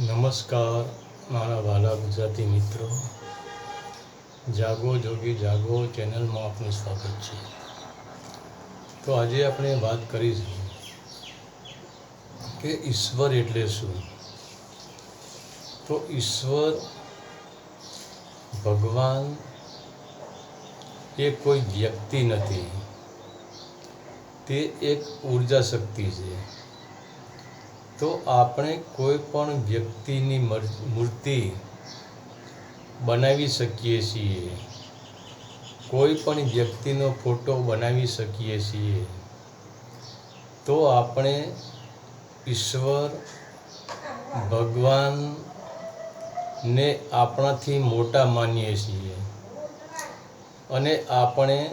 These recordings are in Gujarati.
નમસ્કાર, મારા વાલા ગુજરાતી મિત્રો. જાગો, જોગી, જાગો, ચેનલમાં આપનું સ્વાગત છે. તો આજે આપણે વાત કરીશું કે ઈશ્વર એટલે શું? તો ઈશ્વર ભગવાન એ કોઈ વ્યક્તિ નથી. તે એક ઊર્જા શક્તિ છે. તો આપણે કોઈ પણ વ્યક્તિની મર- મૂર્તિ બનાવી શકીએ છીએ. કોઈ પણ વ્યક્તિનો ફોટો બનાવી શકીએ છીએ. તો આપણે ઈશ્વર ભગવાનને આપણાથી મોટા માનીએ છીએ. અને આપણે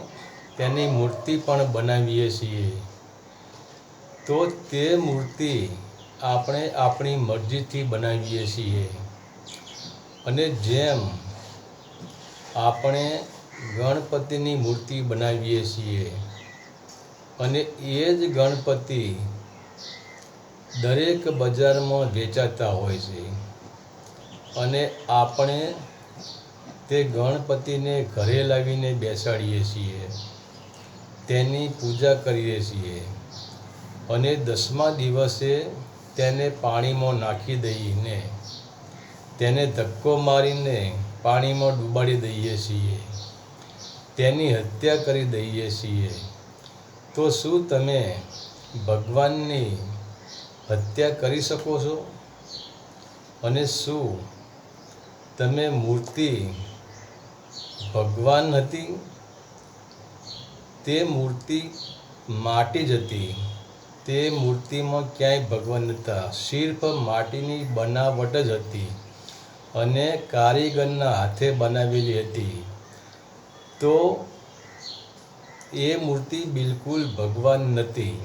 તેની મૂર્તિ પણ બનાવીએ છીએ. તો તે મૂર્તિ આપણે આપણી મરજીથી બનાવીએ છીએ. અને જેમ આપણે ગણપતિની મૂર્તિ બનાવીએ છીએ, અને એ જ ગણપતિ દરેક બજારમાં વેચાતા હોય છે, અને આપણે તે ગણપતિને ઘરે લાવીને બેસાડીએ છીએ, તેની પૂજા કરીએ છીએ, અને દસમા દિવસે તેને પાણીમાં નાખી દઈને, તેને ધક્કો મારીને પાણીમાં ડૂબાડી દઈએ છીએ. તેની હત્યા કરી દઈએ છીએ. તો શું તમે ભગવાનની હત્યા કરી શકો છો? અને શું તમે મૂર્તિ ભગવાન હતી? તે મૂર્તિ માટી જ હતી. તે મૂર્તિમાં ક્યાંય ભગવાન નહોતા સિર્ફ માટીની બનાવટ જ હતી અને કારીગરના હાથે બનાવેલી હતી. તો એ મૂર્તિ બિલકુલ ભગવાન નથી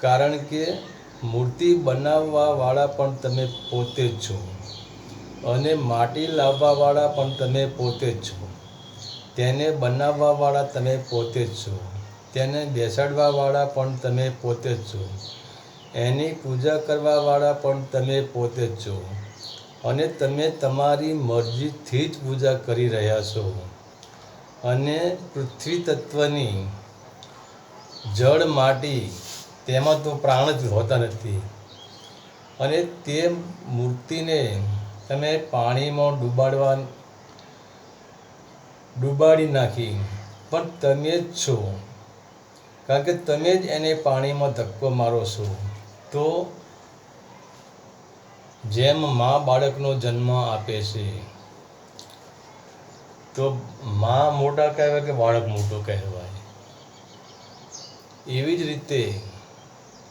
કારણ કે મૂર્તિ બનાવવાવાળા પણ તમે પોતે જ છો અને માટી લાવવાવાળા પણ તમે પોતે જ છો. તેને બનાવવાવાળા તમે પોતે જ છો. તેને બેસાડવાવાળા પણ તમે પોતે જ છો. એની પૂજા કરવાવાળા પણ તમે પોતે જ છો. અને તમે તમારી મરજીથી જ પૂજા કરી રહ્યા છો. અને પૃથ્વી તત્વની જળ માટી તેમાં તો પ્રાણ જ હોતા નથી. અને તે મૂર્તિને તમે પાણીમાં ડૂબાડવા ડૂબાડી નાખી. પણ તમે જ છો. કારણ કે તમે જ એને પાણીમાં ધક્કો મારો છો, તો જેમ મા બાળકનો જન્મ આપે છે, તો મા મોટા કહેવાય કે બાળક મોટો કહેવાય. એવી જ રીતે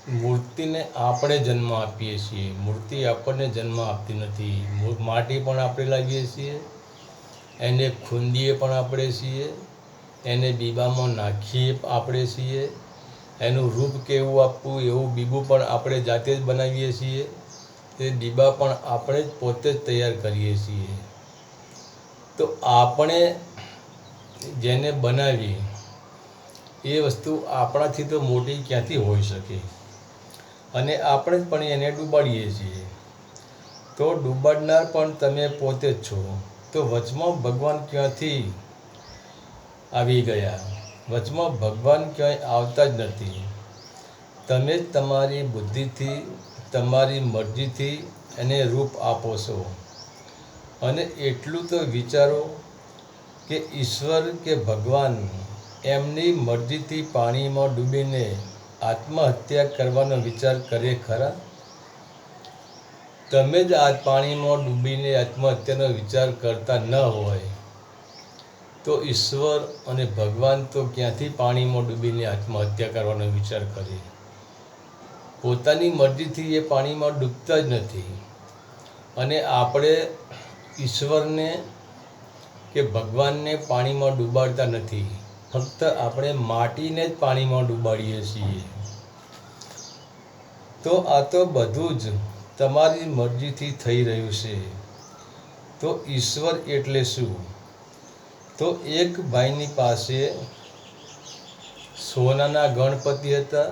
મૂર્તિને આપણે જન્મ આપીએ છીએ. મૂર્તિ આપણને જન્મ આપતી નથી. માટી પણ આપણે લાવીએ છીએ. એને ખૂંદીએ પણ આપણે છીએ. એને બીબામાં નાખીએ આપણે છીએ. એનું રૂપ કેવું આપવું એવું બીબું પણ આપણે જાતે જ બનાવીએ છીએ. તે બીબા પણ આપણે જ પોતે જ તૈયાર કરીએ છીએ. તો આપણે જેને બનાવી એ વસ્તુ આપણાથી તો મોટી ક્યાંથી હોઈ શકે? અને આપણે જ પણ એને ડૂબાડીએ છીએ. તો ડૂબાડનાર પણ તમે પોતે જ છો. તો વચમાં ભગવાન ક્યાંથી આવી ગયા. વચમાં ભગવાન ક્યાંય આવતા જ નથી. તમે જ તમારી બુદ્ધિથી, તમારી મરજીથી એને રૂપ આપો છો. અને એટલું તો વિચારો કે ઈશ્વર કે ભગવાન એમની મરજીથી પાણીમાં ડૂબીને આત્મહત્યા કરવાનો વિચાર કરે ખરા? તમે જ આ પાણીમાં ડૂબીને આત્મહત્યાનો વિચાર કરતા ન હોય. તો ઈશ્વર અને ભગવાન તો ક્યાંથી પાણીમાં ડૂબીને આત્મહત્યા કરવાનો વિચાર કરે? પોતાની મરજીથી એ પાણીમાં ડૂબતા જ નથી. અને આપણે ઈશ્વરને કે ભગવાનને પાણીમાં ડૂબાડતા નથી. ફક્ત આપણે માટીને જ પાણીમાં ડૂબાડીએ છીએ. તો આ તો બધું જ તમારી મરજીથી થઈ રહ્યું છે. તો ઈશ્વર એટલે શું? તો એક ભાઈની પાસે સોનાના ગણપતિ હતા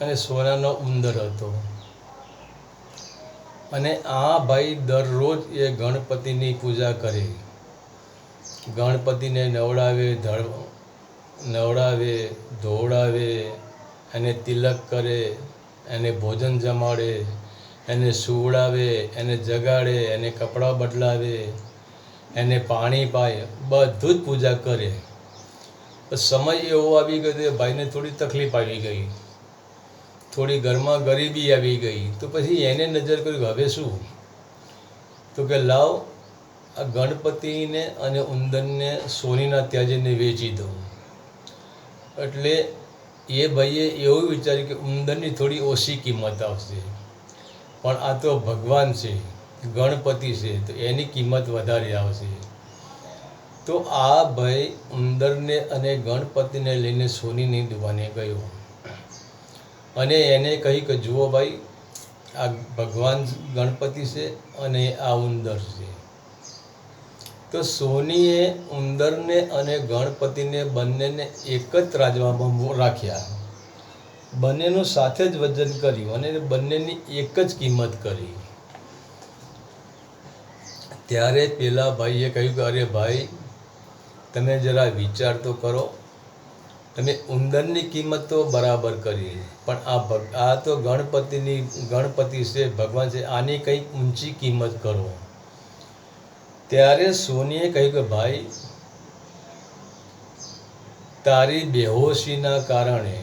અને સોનાનો ઉંદર હતો. અને આ ભાઈ દરરોજ એ ગણપતિની પૂજા કરે. ગણપતિને નવડાવે, ધળ, નવડાવે, ધોવડાવે, એને તિલક કરે, એને ભોજન જમાડે, એને સુવડાવે, એને જગાડે, એને કપડાં બદલાવે એને પાણી પાય, બધું જ પૂજા કરે. સમય એવો આવી ગયો કે ભાઈને થોડી તકલીફ આવી ગઈ. થોડી ઘરમાં ગરીબી આવી ગઈ. તો પછી એને નજર કર્યું હવે શું? તો કે લાવ, આ ગણપતિને અને ઉંદરને સોનીના ત્યાજીને વેચી દઉં. એટલે એ ભાઈએ એવું વિચાર્યું કે ઉંદરની થોડી ઓછી કિંમત આવશે. પણ આ તો ભગવાન છે. ગણપતિ છે, તો એની કિંમત વધારે આવશે. તો આ ભાઈ ઉંદરને અને ગણપતિને લઈને સોનીની દુકાને ગયો. અને એને કહી કે, જુઓ ભાઈ, આ ભગવાન ગણપતિ છે અને આ ઉંદર છે. તો સોનીએ ઉંદરને અને ગણપતિને બંનેને એક જ ત્રાજવામાં રાખ્યા. બંનેનું સાથે જ વજન કર્યું અને બંનેની એક જ કિંમત કરી. ત્યારે પેલા ભાઈએ કહ્યું કે, અરે ભાઈ, તમે જરા વિચાર તો કરો. તમે ઉંદરની કિંમત તો બરાબર કરી પણ આ ભગ, આ તો ગણપતિની, ગણપતિ છે, ભગવાન છે, આની કંઈક ઊંચી કિંમત કરો. ત્યારે સોનીએ કહ્યું કે, ભાઈ, તારી બેહોશીના કારણે,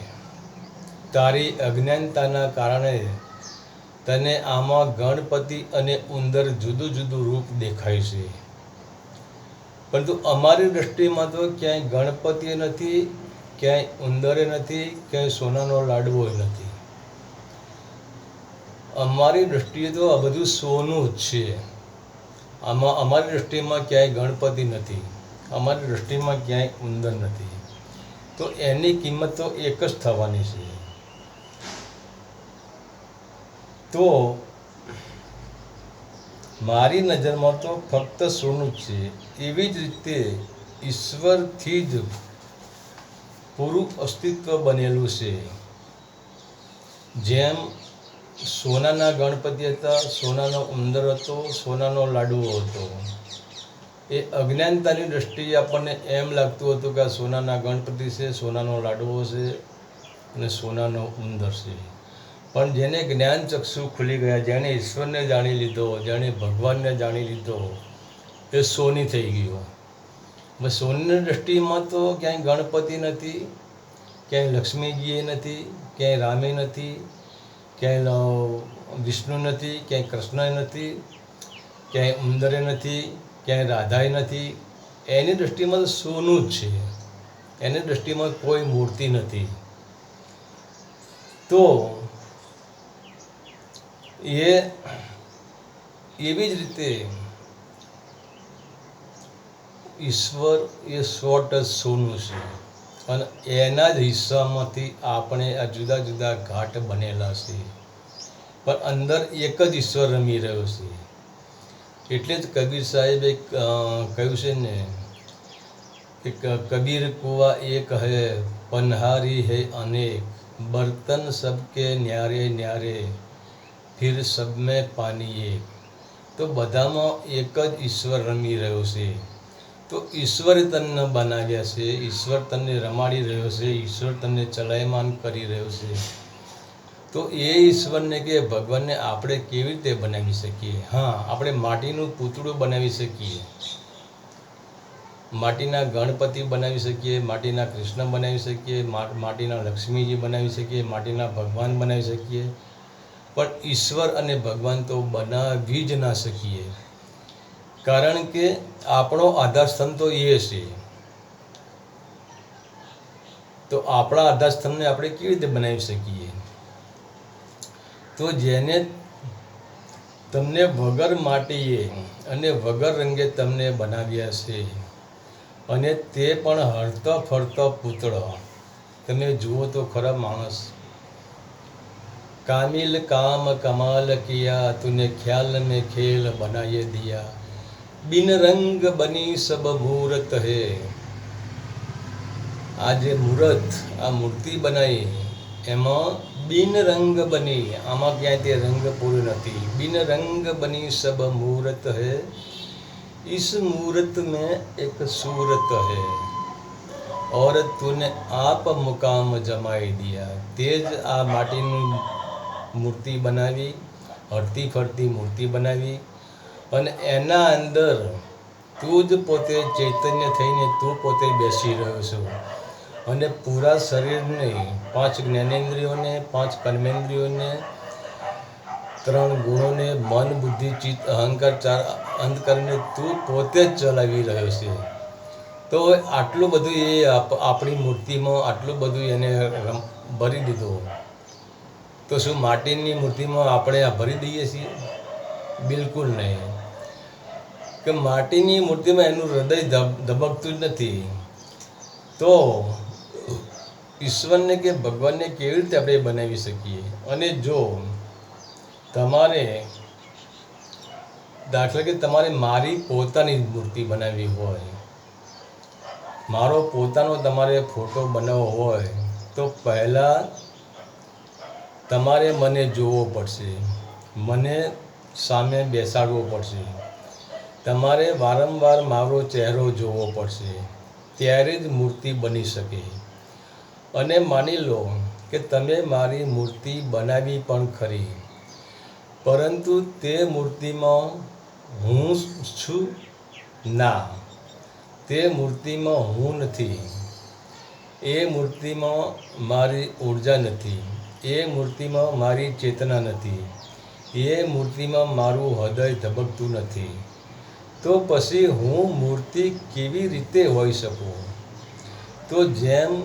તારી અજ્ઞાનતાના કારણે તને આમાં ગણપતિ અને ઉંદર જુદું જુદું રૂપ દેખાય છે. પરંતુ અમારી દૃષ્ટિમાં તો ક્યાંય ગણપતિ નથી, ક્યાંય ઉંદરે નથી, ક્યાંય સોનાનો લાડવો નથી. અમારી દૃષ્ટિએ તો આ બધું સોનું જ છે. આમાં અમારી દૃષ્ટિમાં ક્યાંય ગણપતિ નથી, અમારી દૃષ્ટિમાં ક્યાંય ઉંદર નથી. તો એની કિંમત તો એક જ થવાની છે. તો મારી નજરમાં તો ફક્ત સોનું જ છે. એવી જ રીતે ઈશ્વરથી જ પૂરું અસ્તિત્વ બનેલું છે. જેમ સોનાના ગણપતિ હતા, સોનાનો ઉંદર હતો, સોનાનો લાડુઓ હતો. એ અજ્ઞાનતાની દ્રષ્ટિએ આપણને એમ લાગતું હતું કે આ સોનાના ગણપતિ છે, સોનાનો લાડુઓ છે અને સોનાનો ઉંદર છે. પણ જેને જ્ઞાન ચક્ષુ ખુલી ગયા, જેણે ઈશ્વરને જાણી લીધો, જેણે ભગવાનને જાણી લીધો, એ સોની થઈ ગયો. સોનીની દ્રષ્ટિમાં તો ક્યાંય ગણપતિ નથી, ક્યાંય લક્ષ્મીજીએ નથી, ક્યાંય રામે નથી, ક્યાંય વિષ્ણુ નથી, ક્યાંય કૃષ્ણ નથી, ક્યાંય ઉંદરે નથી, ક્યાંય રાધાએ નથી. એની દૃષ્ટિમાં તો સોનું જ છે. એની દૃષ્ટિમાં કોઈ મૂર્તિ નથી. તો એ એવી જ રીતે ઈશ્વર એ સો ટચ સોનું છે અને એના જ હિસ્સામાંથી આપણે આ જુદા જુદા ઘાટ બનેલા છે. પણ અંદર એક જ ઈશ્વર રમી રહ્યો છે. એટલે જ કબીર સાહેબે કહ્યું છે ને કે, કબીર કુવા એક હૈ, પનહારી હૈ અનેક. બર્તન સબકે ન્યારે ન્યારે. ફિર સબ મેં પાની એક તો બધામાં એક જ ઈશ્વર રમી રહ્યો છે. તો ઈશ્વરે તને બનાવ્યા છે, ઈશ્વર તને રમાડી રહ્યો છે, ઈશ્વર તને ચલાયમાન કરી રહ્યો છે. તો એ ઈશ્વરને કે ભગવાનને આપણે કેવી રીતે બનાવી શકીએ? હા, આપણે માટીનું પૂતળું બનાવી શકીએ. માટીના ગણપતિ બનાવી શકીએ, માટીના કૃષ્ણ બનાવી શકીએ માટીના લક્ષ્મીજી બનાવી શકીએ, માટીના ભગવાન બનાવી શકીએ. પણ ઈશ્વર અને ભગવાન તો બનાવી જ ના શકીએ. કારણ કે આપણો આધારસ્તંભ તો એ છે. તો આપણા આધારસ્તંભને આપણે કેવી રીતે બનાવી શકીએ? તો જેને તમને વગર માટીએ અને વગર રંગે તમને બનાવ્યા છે અને તે પણ હરતો ફરતો પૂતળો. તમે જુઓ તો ખરા માણસ कामिल काम कमाल किया तूने ख्याल में खेल बनाए दिया बिन रंग बनी सब मूरत है આ જે મૂર્ત આ મૂર્તિ બનાવી એમાં બિન રંગ બની આમાં ક્યાંય તે રંગ પૂરું નથી બિન રંગ બની સબ મૂરત હૈ इस मूरत में एक सूरत है और तूने આપ મુકામ જમાઈ દિયા તે જ આ માટીની મૂર્તિ બનાવી, હરતી ફરતી મૂર્તિ બનાવી અને એના અંદર તું જ પોતે ચૈતન્ય થઈને તું પોતે બેસી રહ્યો છો. અને પૂરા શરીરને પાંચ જ્ઞાનેન્દ્રિયોને, પાંચ કર્મેન્દ્રિયોને, ત્રણ ગુણોને, મન, બુદ્ધિ, ચિત્ત, અહંકાર, ચાર અંધકરને તું પોતે જ ચલાવી રહ્યો છે. તો આટલું બધું એ આપ- આપણી મૂર્તિમાં આટલું બધું એને ભરી દીધું. તો શું માટીની મૂર્તિમાં આપણે આ ભરી દઈએ છીએ? બિલકુલ નહીં. કે માટીની મૂર્તિમાં એનું હૃદય ધબકતું જ નથી. તો ઈશ્વરને કે ભગવાનને કેવી રીતે આપણે બનાવી શકીએ? અને જો તમારે દાખલા કે તમારે મારી પોતાની મૂર્તિ બનાવવી હોય, મારો પોતાનો તમારે ફોટો બનાવવો હોય, તો પહેલાં તમારે મને જોવો પડશે. મને સામે બેસાડવો પડશે. તમારે વારંવાર મારો ચહેરો જોવો પડશે. ત્યારે જ મૂર્તિ બની શકે. અને માની લો કે તમે મારી મૂર્તિ બનાવી પણ ખરી. પરંતુ તે મૂર્તિમાં હું છું ના. તે મૂર્તિમાં હું નથી. એ મૂર્તિમાં મારી ઊર્જા નથી. એ મૂર્તિમાં મારી ચેતના નથી. એ મૂર્તિમાં મારું હૃદય ધબકતું નથી. તો પછી હું મૂર્તિ કેવી રીતે હોઈ શકું? તો જેમ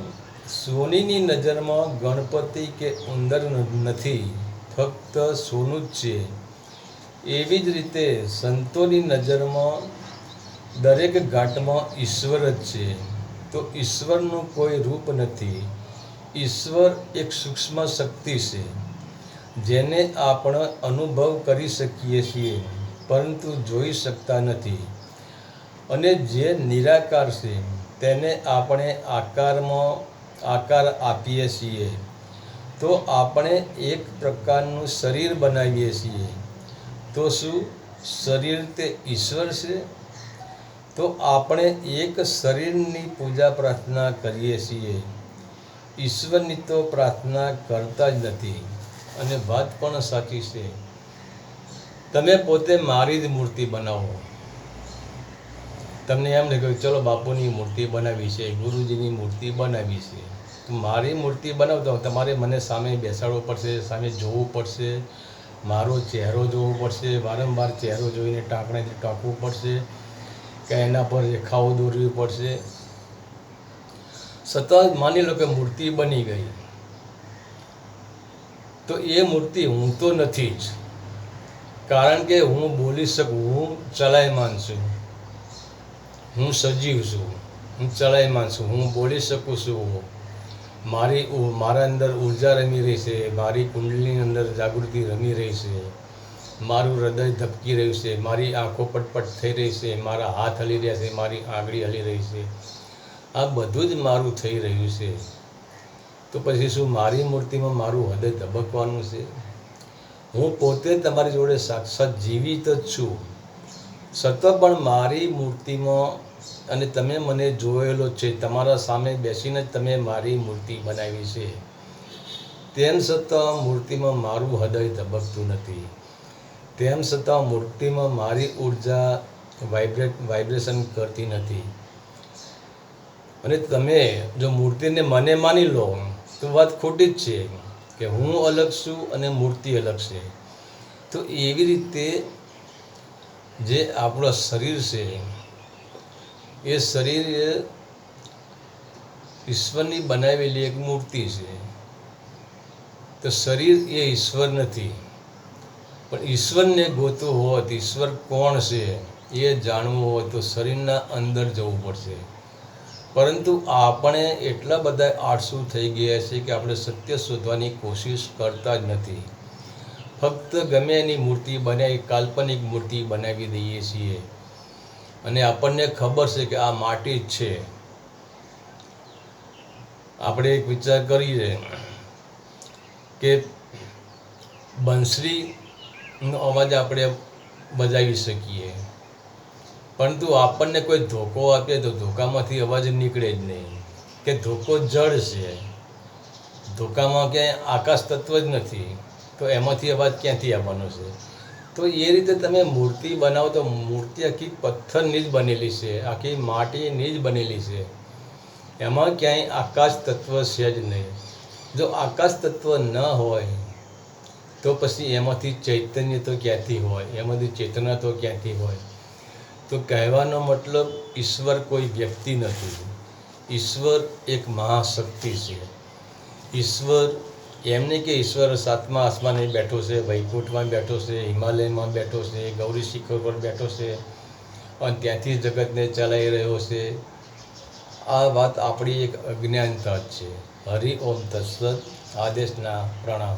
સોનીની નજરમાં ગણપતિ કે ઉંદર નથી, ફક્ત સોનું જ છે, એવી જ રીતે સંતોની નજરમાં દરેક ઘાટમાં ઈશ્વર જ છે. તો ઈશ્વરનું કોઈ રૂપ નથી. ઈશ્વર એક સૂક્ષ્મ શક્તિ છે, જેને આપણે અનુભવ કરી શકીએ છીએ, પરંતુ જોઈ શકતા નથી. અને જે નિરાકાર છે, તેને આપણે આકારમાં આકાર આપીએ છીએ. તો આપણે એક પ્રકારનું શરીર બનાવીએ છીએ. તો શું શરીર તે ઈશ્વર છે? તો આપણે એક શરીરની પૂજા પ્રાર્થના કરીએ છીએ. ઈશ્વરની તો પ્રાર્થના કરતા જ નથી અને વાત પણ સાચી છે. તમે પોતે મારી જ મૂર્તિ બનાવો. તમને એમ લાગે કે ચલો બાપુની મૂર્તિ બનાવી છે, ગુરુજીની મૂર્તિ બનાવી છે. મારી મૂર્તિ બનાવતો તમારે મને સામે બેસાડવો પડશે, સામે જોવું પડશે, મારો ચહેરો જોવો પડશે, વારંવાર ચહેરો જોઈને ટાંકણેથી ટાંકવું પડશે, કે એના પર રેખાઓ દોરવી પડશે. સતત માની લો કે મૂર્તિ બની ગઈ. તો એ મૂર્તિ હું તો નથી જ. કારણ કે હું બોલી શકું, હું ચલાયમાન છું. હું સજીવ છું. હું ચલાયમાન છું. હું બોલી શકું છું. મારી મારા અંદર ઊર્જા રમી રહી છે. મારી કુંડલીની અંદર જાગૃતિ રમી રહી છે. મારું હૃદય ધબકી રહ્યું છે. મારી આંખો પટપટ થઈ રહી છે. મારા હાથ હલી રહ્યા છે. મારી આંગળી હલી રહી છે. આ બધું જ મારું થઈ રહ્યું છે. તો પછી શું મારી મૂર્તિમાં મારું હૃદય ધબકવાનું છે? હું પોતે તમારી જોડે સાક્ષાત જીવિત જ છું. સતત પણ મારી મૂર્તિમાં અને તમે મને જોયેલો છે, તમારા સામે બેસીને જ તમે મારી મૂર્તિ બનાવી છે. તેમ છતાં મૂર્તિમાં મારું હૃદય ધબકતું નથી. તેમ છતાં મૂર્તિમાં મારી ઊર્જા વાઇબ્રેટ, વાઇબ્રેશન કરતી નથી. અને તમે જો મૂર્તિને મને માની લો, તો વાત ખોટી જ છે કે હું અલગ છું અને મૂર્તિ અલગ છે. તો એવી રીતે જે આપણું શરીર છે, એ શરીર ઈશ્વરની બનાવેલી એક મૂર્તિ છે. તો શરીર એ ઈશ્વર નથી, પણ ઈશ્વરને ગોતવું હોત, ઈશ્વર કોણ છે એ જાણવું હોય તો શરીરના અંદર જવું પડશે. પરંતુ આપણે એટલા બધા આળસુ થઈ ગયા છે કે આપણે સત્ય શોધવાની કોશિશ કરતા જ નથી. ફક્ત ગમે એની મૂર્તિ બનાવી, કાલ્પનિક મૂર્તિ બનાવી દઈએ છીએ. અને આપણને ખબર છે કે આ માટી જ છે. આપણે એક વિચાર કરીએ કે બંસરીનો અવાજ આપણે બજાવી શકીએ. પરંતુ આપણને કોઈ ધોકો આપે તો ધોકામાંથી અવાજ નીકળે જ નહીં. કે ધોકો જળ છે. ધોકામાં ક્યાંય આકાશ તત્વ જ નથી, તો એમાંથી અવાજ ક્યાંથી આવવાનો છે? તો એ રીતે તમે મૂર્તિ બનાવો તો મૂર્તિ આખી પથ્થરની જ બનેલી છે, આખી માટીની જ બનેલી છે. એમાં ક્યાંય આકાશ તત્વ છે જ નહીં. જો આકાશ તત્વ ન હોય, તો પછી એમાંથી ચૈતન્ય તો ક્યાંથી હોય? એમાંથી ચેતના તો ક્યાંથી હોય? તો કહેવાનો મતલબ ઈશ્વર કોઈ વ્યક્તિ નથી. ઈશ્વર એક મહાશક્તિ છે. ઈશ્વર એમ નહીં કે ઈશ્વર સાતમા આસમાને બેઠો છે, વૈકુંઠમાં બેઠો છે, હિમાલયમાં બેઠો છે, ગૌરી શિખર પર બેઠો છે અને ત્યાંથી જગતને ચલાવી રહ્યો છે. આ વાત આપણી એક અજ્ઞાનતા જ છે. હરિ ઓમ તત્સદ આદેશના પ્રણામ.